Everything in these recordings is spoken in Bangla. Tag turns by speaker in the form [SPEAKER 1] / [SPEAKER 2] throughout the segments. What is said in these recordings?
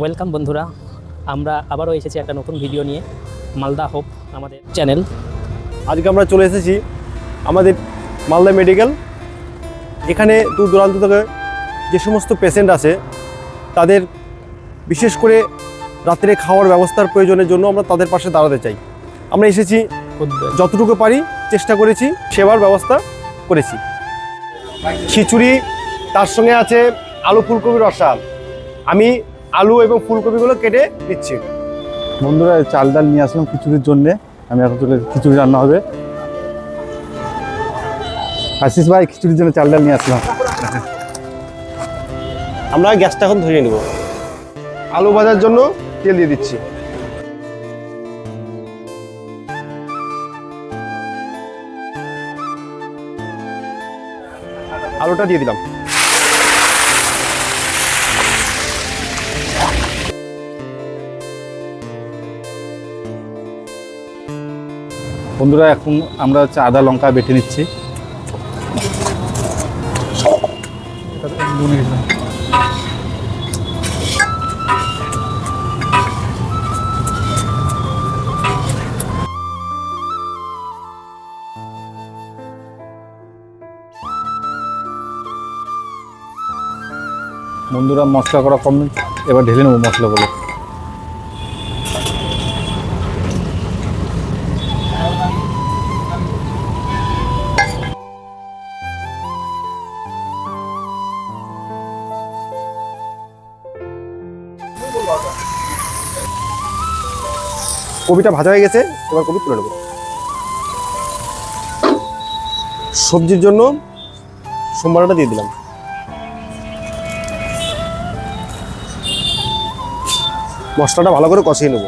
[SPEAKER 1] ওয়েলকাম বন্ধুরা আমরা আবারও এসেছি একটা নতুন ভিডিও নিয়ে মালদা হোপ আমাদের চ্যানেল।
[SPEAKER 2] আজকে আমরা চলে এসেছি আমাদের মালদা মেডিকেল। এখানে দূর দূরান্ত থেকে যে সমস্ত পেশেন্ট আছে তাদের বিশেষ করে রাত্রে খাওয়ার ব্যবস্থার প্রয়োজনের জন্য আমরা তাদের পাশে দাঁড়াতে চাই। আমরা এসেছি যতটুকু পারি চেষ্টা করেছি সেবার ব্যবস্থা করেছি। খিচুড়ি তার সঙ্গে আছে আলু ফুলকপির রসাল। আমি আলু এবং ফুলকপিগুলো কেটে দিচ্ছি।
[SPEAKER 3] বন্ধুরা চাল ডাল নিয়ে আসলাম খিচুড়ির জন্যে। আমি এখন চলে খিচুড়ি রান্না হবে। আশিস ভাই খিচুড়ির জন্য চাল ডাল নিয়ে আসলাম।
[SPEAKER 2] আমরা গ্যাসটা এখন ধরিয়ে নেব। আলু ভাজার জন্য তেল দিয়ে দিচ্ছি। আলুটা দিয়ে দিলাম।
[SPEAKER 3] বন্ধুরা, এখন আমরা হচ্ছে আদা লঙ্কা বেটে নিচ্ছি। বন্ধুরা, মশলা করা কম এবার ঢেলে নেব মশলাগুলো।
[SPEAKER 2] কবিটা ভাজা হয়ে গেছে, এবার কবি তুলে নেব। সবজির জন্য সোমবারটা দিয়ে দিলাম। মশলাটা ভালো করে কষিয়ে নেব।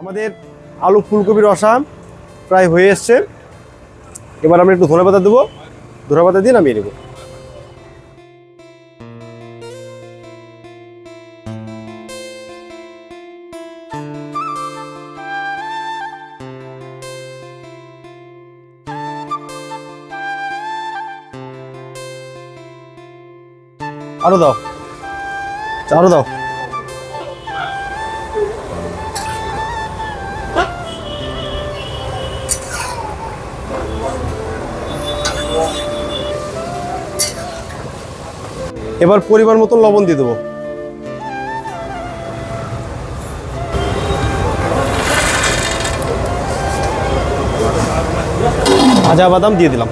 [SPEAKER 2] আমাদের আলু ফুলকপির রসা প্রায় হয়ে এসছে। এবার আমরা একটু ধনে পাতা দেবো। ধনে পাতা দিয়ে নামিয়ে নেব। আরও দাও। আরও দাও। এবার পরিমাণ মতো লবণ দিয়ে দেবো। ভাজা বাদাম দিয়ে দিলাম।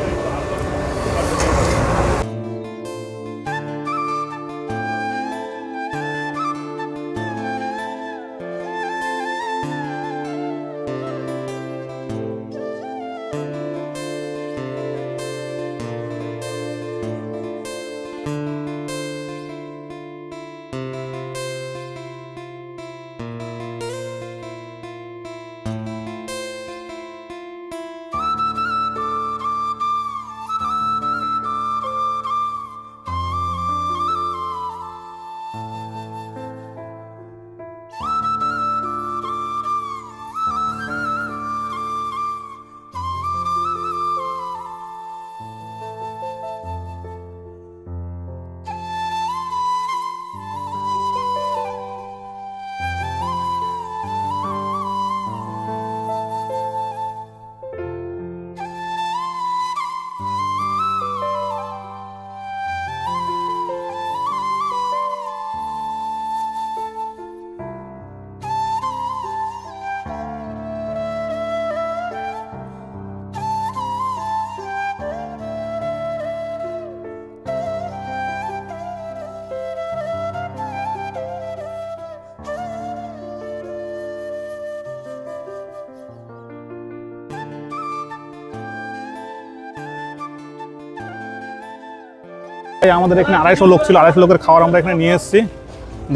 [SPEAKER 3] আমাদের এখানে আড়াইশো লোক ছিল আড়াইশো লোকের খাবার আমরা এখানে নিয়ে এসেছি।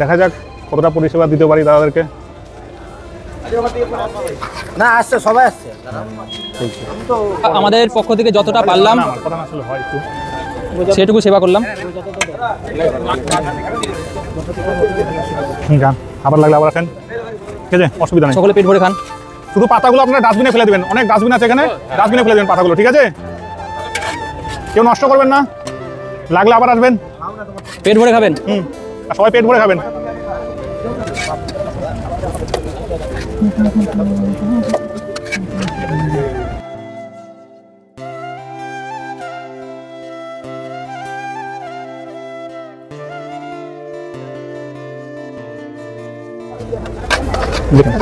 [SPEAKER 3] দেখা যাক কতটা পরিষেবা দিতে পারি তাদেরকে।
[SPEAKER 4] না আসছে সবাই আসছে।
[SPEAKER 1] আমাদের পক্ষ থেকে যতটা পারলাম সেটুকু সেবা করলাম।
[SPEAKER 3] যান আবার লাগলে আবার আসেন। ঠিক আছে অসুবিধা নেই।
[SPEAKER 1] সকলে পেট ভরে খান।
[SPEAKER 3] শুধু পাতাগুলো আপনারা ডাস্টবিনে ফেলে দেবেন অনেক ডাস্টবিন আছে এখানে। ডাস্টবিনে ফেলে দেবেন পাতাগুলো ঠিক আছে? কেউ নষ্ট করবেন না। লাগলে আবার আসবেন?
[SPEAKER 1] পেট ভরে খাবেন?
[SPEAKER 3] হুম। সবাই পেট ভরে খাবেন। দেখুন,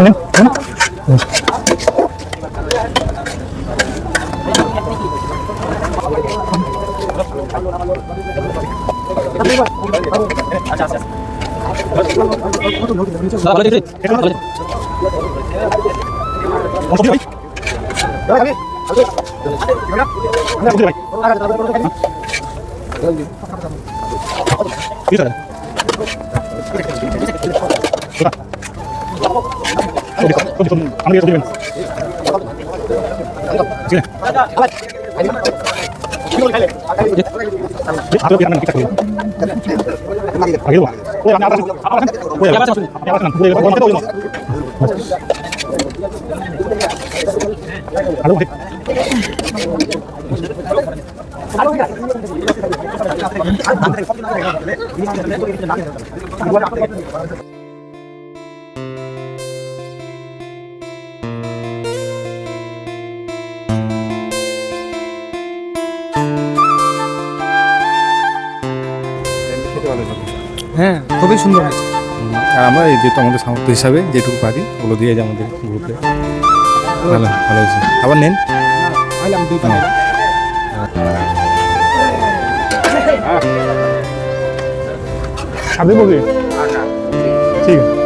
[SPEAKER 3] দেখাস না সত্যি স্যার বলতো না ভাই বলো তাহলে হবে ধরে দাও। নিন, নিন।
[SPEAKER 1] দাদা, ভালো থেকো, ভালো থেকো।
[SPEAKER 3] অসুবিধা নেই। অসুবিধা নেই। ঠিক আছে। কোথা? 좀 방귀에서 좀 지금 아
[SPEAKER 5] হ্যাঁ খুবই সুন্দর হয়েছে
[SPEAKER 6] আর আমরা এই যেহেতু আমাদের সামর্থ্য হিসাবে যেটুকু পারি ওগুলো দিয়ে যাই আমাদের গ্রুপে। ভালো ভালো হয়েছে। আবার নেন।
[SPEAKER 5] ঠিক দুই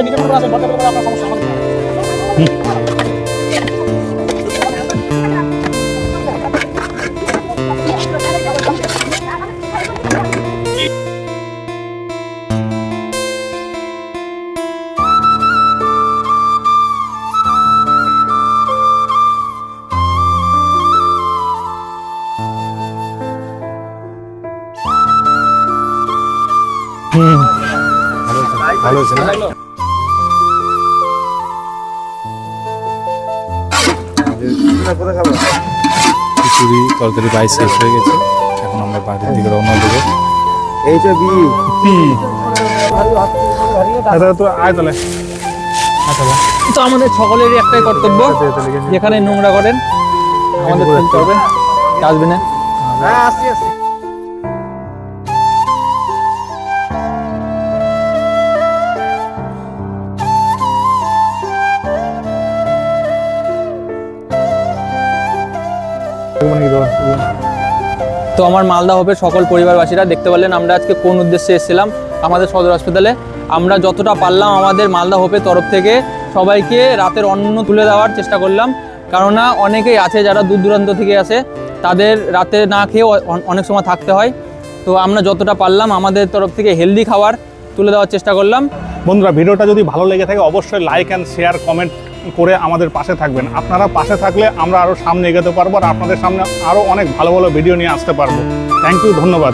[SPEAKER 5] পাতা
[SPEAKER 3] আর দেবো কি ঠিক আছে
[SPEAKER 6] ভালো হয়েছে না খিচুড়ি তরকারি বাইশ শেষ হয়ে গেছে। এখন আমরা বাড়ির দিকে রওনা দেবো।
[SPEAKER 4] এইটা বি।
[SPEAKER 3] এটা তো আয় তাহলে। আচ্ছা
[SPEAKER 1] তো আমাদের সকলেরই একটাই কর্তব্য যেখানে নোংরা করেন আমাদের ফেলতে হবে। ডাস্টবিনে
[SPEAKER 4] হ্যাঁ আসছি আসছি।
[SPEAKER 1] তো আমার মালদা হোপের সকল পরিবারবাসীরা। দেখতে পারলেন আমরা আজকে কোন উদ্দেশ্যে এসেছিলাম আমাদের সদর হাসপাতালে। আমরা যতটা পারলাম আমাদের মালদা হোপের তরফ থেকে সবাইকে রাতের অন্ন তুলে দেওয়ার চেষ্টা করলাম। কেননা অনেকেই আছে যারা দূর দূরান্ত থেকে আসে, তাদের রাতে না খেয়েও অনেক সময় থাকতে হয়। তো আমরা যতটা পারলাম আমাদের তরফ থেকে হেলদি খাবার তুলে দেওয়ার চেষ্টা করলাম।
[SPEAKER 3] বন্ধুরা, ভিডিওটা যদি ভালো লেগে থাকে, অবশ্যই লাইক অ্যান্ড শেয়ার কমেন্ট করে আমাদের পাশে থাকবেন। আপনারা পাশে থাকলে আমরা আরও সামনে এগোতে পারব আর আপনাদের সামনে আরও অনেক ভালো ভালো ভিডিও নিয়ে আসতে পারব। থ্যাংক ইউ ধন্যবাদ।